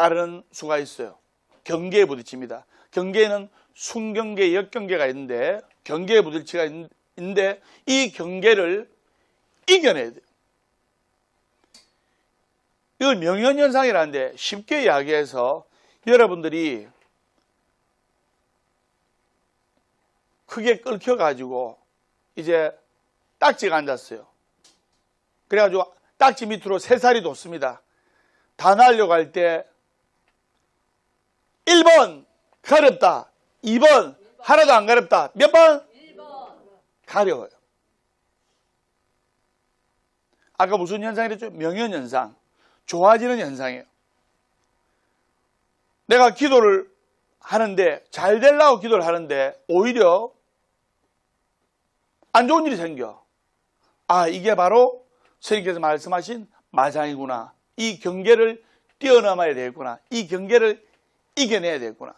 따르는 수가 있어요. 경계에 부딪힙니다. 경계에는 순경계, 역경계가 있는데 경계에 부딪히가 있- 있는데 이 경계를 이겨내야 돼요. 이걸 명현현상이라는데 쉽게 이야기해서 여러분들이 크게 끓여가지고 이제 딱지가 앉았어요. 그래가지고 딱지 밑으로 새살이 돋습니다. 다 날려갈 때 1번 가렵다. 2번 하나도 안 가렵다. 몇 번? 1번. 가려워요. 아까 무슨 현상이랬죠? 명현 현상. 좋아지는 현상이에요. 내가 기도를 하는데 잘 되려고 기도를 하는데 오히려 안 좋은 일이 생겨. 아 이게 바로 선생님께서 말씀하신 마상이구나. 이 경계를 뛰어넘어야 되겠구나. 이 경계를 이겨내야 되겠구나.